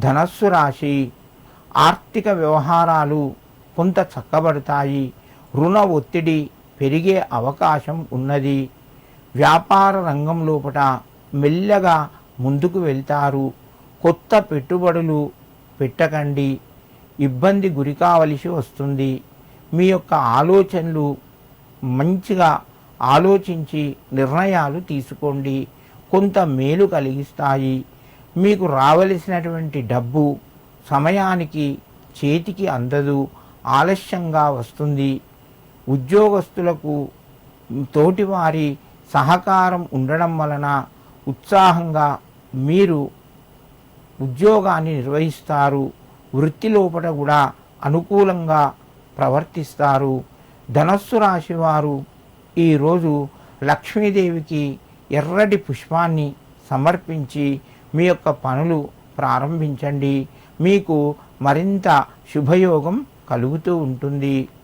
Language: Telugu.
ధనస్సు రాశి ఆర్థిక వ్యవహారాలు కొంత చక్కబడతాయి. రుణ ఒత్తిడి పెరిగే అవకాశం ఉన్నది. వ్యాపార రంగం లోపల మెల్లగా ముందుకు వెళ్తారు. కొత్త పెట్టుబడులు పెట్టకండి. ఇబ్బంది గురి కావలసి వస్తుంది. మీ యొక్క ఆలోచనలు మంచిగా ఆలోచించి నిర్ణయాలు తీసుకోండి. కొంత మేలు కలిగిస్తాయి. మీకు రావలసినటువంటి డబ్బు సమయానికి చేతికి అందదు ఆలస్యంగా వస్తుంది. ఉద్యోగస్తులకు తోటివారి సహకారం ఉండడం వలన ఉత్సాహంగా మీరు ఉద్యోగాన్ని నిర్వహిస్తారు. వృత్తి లోపల కూడా అనుకూలంగా ప్రవర్తిస్తారు. ధనస్సు రాశి వారు ఈరోజు లక్ష్మీదేవికి ఎర్రటి పుష్పాన్ని సమర్పించి మీ యొక్క పనులు ప్రారంభించండి. మీకు మరింత శుభయోగం కలుగుతూ ఉంటుంది.